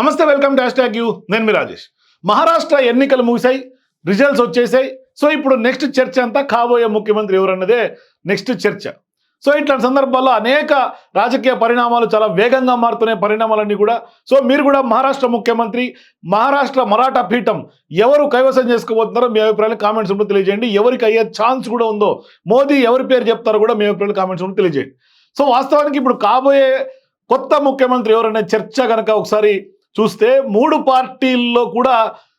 నమస్తే welcome to hash you. నేను మీ రాజేష్. మహారాష్ట్ర ఎన్నికలు ముగిసాయి రిజల్ట్స్ వచ్చేసాయి. సో ఇప్పుడు నెక్స్ట్ చర్చ అంతా కాబోయే ముఖ్యమంత్రి ఎవరన్నదే నెక్స్ట్ చర్చ. సో ఇట్లాంటి సందర్భాల్లో అనేక రాజకీయ పరిణామాలు చాలా వేగంగా మారుతున్న పరిణామాలన్నీ కూడా సో మీరు కూడా మహారాష్ట్ర ముఖ్యమంత్రి మహారాష్ట్ర మరాఠా పీఠం ఎవరు కైవసం చేసుకోబోతున్నారో మీ అభిప్రాయాలు కామెంట్స్ ఉంటూ తెలియజేయండి. ఎవరికి అయ్యే ఛాన్స్ కూడా ఉందో మోదీ ఎవరి పేరు చెప్తారో కూడా మీ అభిప్రాయాలు కామెంట్స్ ఉంటే తెలియజేయండి. సో వాస్తవానికి ఇప్పుడు కాబోయే కొత్త ముఖ్యమంత్రి ఎవరనే చర్చ కనుక ఒకసారి చూస్తే మూడు పార్టీల్లో కూడా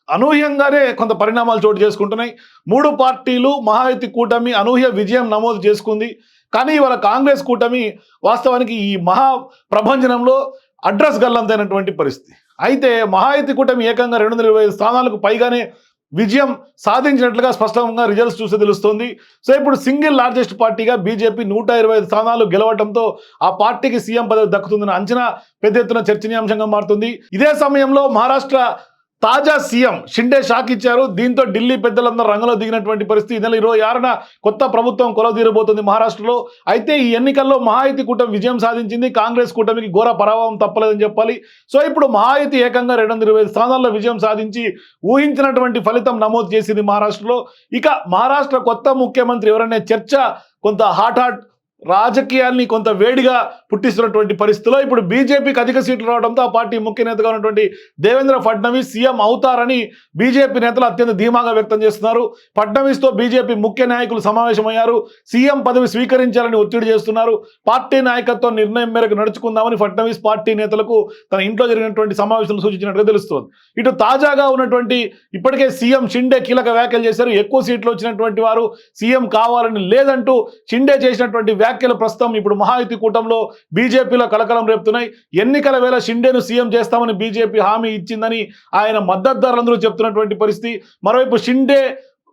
అనూహ్యంగానే కొంత పరిణామాలు చోటు చేసుకుంటున్నాయి. మూడు పార్టీలు మహాయుతి కూటమి అనూహ్య విజయం నమోదు చేసుకుంది. కానీ ఇవాళ కాంగ్రెస్ కూటమి వాస్తవానికి ఈ మహా ప్రభంజనంలో అడ్రస్ గల్లంతైనటువంటి పరిస్థితి. అయితే మహాయుతి కూటమి ఏకంగా రెండు వందల ఇరవై స్థానాలకు పైగానే విజయం సాధించినట్లుగా స్పష్టంగా రిజల్ట్స్ చూస్తే తెలుస్తోంది. సో ఇప్పుడు సింగిల్ లార్జెస్ట్ పార్టీగా బీజేపీ నూట ఇరవై ఐదు స్థానాలు గెలవడంతో ఆ పార్టీకి సీఎం పదవి దక్కుతుందన్న అంచనా పెద్ద ఎత్తున చర్చనీయాంశంగా మారుతుంది. ఇదే సమయంలో మహారాష్ట్ర తాజా సీఎం షిండే షాక్ ఇచ్చారు. దీంతో ఢిల్లీ పెద్దలందరూ రంగంలో దిగినటువంటి పరిస్థితి ఈ నెల ఇరవై ఆరున కొత్త ప్రభుత్వం కొలదీరబోతుంది మహారాష్ట్రలో. అయితే ఈ ఎన్నికల్లో మహాయుతి కూటమి విజయం సాధించింది. కాంగ్రెస్ కూటమికి ఘోర పరాభవం తప్పలేదని చెప్పాలి. సో ఇప్పుడు మహాయుతి ఏకంగా రెండు వందల ఇరవై స్థానాల్లో విజయం సాధించి ఊహించినటువంటి ఫలితం నమోదు చేసింది మహారాష్ట్రలో. ఇక మహారాష్ట్ర కొత్త ముఖ్యమంత్రి ఎవరనే చర్చ కొంత హాట్ హాట్ రాజకీయాల్ని కొంత వేడిగా పుట్టిస్తున్నటువంటి పరిస్థితిలో ఇప్పుడు బీజేపీకి అధిక సీట్లు రావడంతో ఆ పార్టీ ముఖ్య నేతగా ఉన్నటువంటి దేవేంద్ర ఫడ్నవీస్ సీఎం అవుతారని బీజేపీ నేతలు అత్యంత ధీమాగా వ్యక్తం చేస్తున్నారు. ఫడ్నవీస్తో బీజేపీ ముఖ్య నాయకులు సమావేశమయ్యారు. సీఎం పదవి స్వీకరించాలని ఒత్తిడి చేస్తున్నారు. పార్టీ నాయకత్వం నిర్ణయం మేరకు నడుచుకుందామని ఫడ్నవీస్ పార్టీ నేతలకు తన ఇంట్లో జరిగినటువంటి సమావేశంలో సూచించినట్టుగా తెలుస్తోంది. ఇటు తాజాగా ఉన్నటువంటి ఇప్పటికే సీఎం షిండే కీలక వ్యాఖ్యలు చేశారు. ఎక్కువ సీట్లు వచ్చినటువంటి వారు సీఎం కావాలని లేదంటూ షిండే చేసినటువంటి వ్యాఖ్యలు ప్రస్తుతం ఇప్పుడు మహాయుతి కూటంలో బీజేపీలో కలకలం రేపుతున్నాయి. ఎన్నికల వేళ షిండేను సీఎం చేస్తామని బీజేపీ హామీ ఇచ్చిందని ఆయన మద్దతుదారులందరూ చెప్తున్నటువంటి పరిస్థితి. మరోవైపు షిండే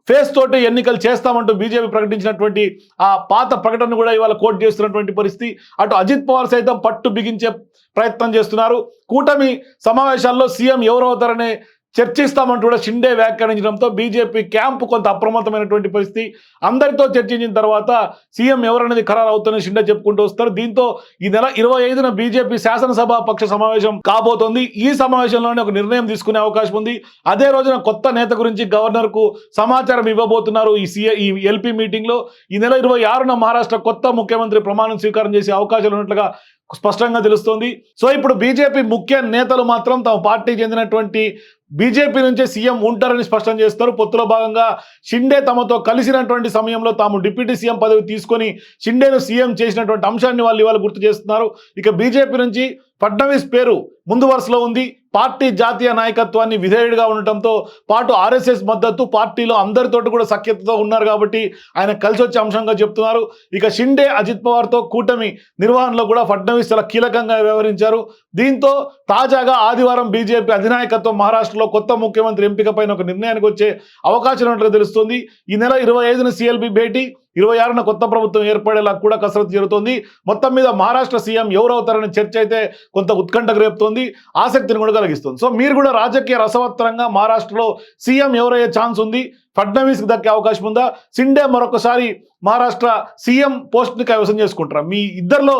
ఫేస్ తోటి ఎన్నికలు చేస్తామంటూ బీజేపీ ప్రకటించినటువంటి ఆ పాత ప్రకటన కూడా ఇవాళ కోట్ చేస్తున్నటువంటి పరిస్థితి. అటు అజిత్ పవార్ సైతం పట్టు బిగించే ప్రయత్నం చేస్తున్నారు. కూటమి సమావేశాల్లో సీఎం ఎవరవుతారనే చర్చిస్తామంటూ కూడా షిండే వ్యాఖ్యానించడంతో బీజేపీ క్యాంపు కొంత అప్రమత్తమైనటువంటి పరిస్థితి. అందరితో చర్చించిన తర్వాత సీఎం ఎవరనేది ఖరారు అవుతుందని షిండే చెప్పుకుంటూ వస్తారు. దీంతో ఈ నెల ఇరవై ఐదున బీజేపీ శాసనసభ పక్ష సమావేశం కాబోతోంది. ఈ సమావేశంలోనే ఒక నిర్ణయం తీసుకునే అవకాశం ఉంది. అదే రోజున కొత్త నేత గురించి గవర్నర్కు సమాచారం ఇవ్వబోతున్నారు ఈ సీఏ ఈ ఎల్పీ మీటింగ్లో ఈ నెల ఇరవై ఆరున మహారాష్ట్ర కొత్త ముఖ్యమంత్రి ప్రమాణం స్వీకారం చేసే అవకాశాలు ఉన్నట్లుగా స్పష్టంగా తెలుస్తోంది. సో ఇప్పుడు బీజేపీ ముఖ్య నేతలు మాత్రం తమ పార్టీకి చెందినటువంటి బీజేపీ నుంచే సీఎం ఉంటారని స్పష్టం చేస్తారు. పొత్తులో భాగంగా షిండే తమతో కలిసినటువంటి సమయంలో తాము డిప్యూటీ సీఎం పదవి తీసుకొని షిండేను సీఎం చేసినటువంటి అంశాన్ని వాళ్ళు ఇవాళ గుర్తు చేస్తున్నారు. ఇక బీజేపీ నుంచి ఫడ్నవీస్ పేరు ముందు వరుసలో ఉంది. పార్టీ జాతీయ నాయకత్వాన్ని విధేయుడిగా ఉండటంతో పాటు ఆర్ఎస్ఎస్ మద్దతు పార్టీలో అందరితోటి కూడా సఖ్యతతో ఉన్నారు కాబట్టి ఆయన కలిసి వచ్చే అంశంగా చెప్తున్నారు. ఇక షిండే అజిత్ పవార్తో కూటమి నిర్వహణలో కూడా ఫడ్నవీస్ చాలా కీలకంగా వ్యవహరించారు. దీంతో తాజాగా ఆదివారం బీజేపీ అధినాయకత్వం మహారాష్ట్రలో కొత్త ముఖ్యమంత్రి ఎంపిక పైన ఒక నిర్ణయానికి వచ్చే అవకాశం ఉన్నట్లు తెలుస్తుంది. ఈ నెల ఇరవై ఐదున సిఎల్బి భేటీ. ఇరవై ఆరున కొత్త ప్రభుత్వం ఏర్పడేలా కూడా కసరత్తు జరుగుతోంది. మొత్తం మీద మహారాష్ట్ర సీఎం ఎవరవుతారనే చర్చ అయితే కొంత ఉత్కంఠకు రేపుతోంది. ఆసక్తిని కూడా కలిగిస్తుంది. సో మీరు కూడా రాజకీయ రసవత్తరంగా మహారాష్ట్రలో సీఎం ఎవరయ్యే ఛాన్స్ ఉంది? ఫడ్నవీస్కి దక్కే అవకాశం ఉందా? సిండే మరొకసారి మహారాష్ట్ర సీఎం పోస్ట్ని కైవసం చేసుకుంటారా? మీ ఇద్దరిలో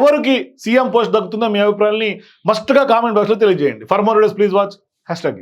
ఎవరికి సీఎం పోస్ట్ దక్కుతుందో మీ అభిప్రాయాన్ని మస్ట్గా కామెంట్ బాక్స్లో తెలియజేయండి. For more please watch. Hashtag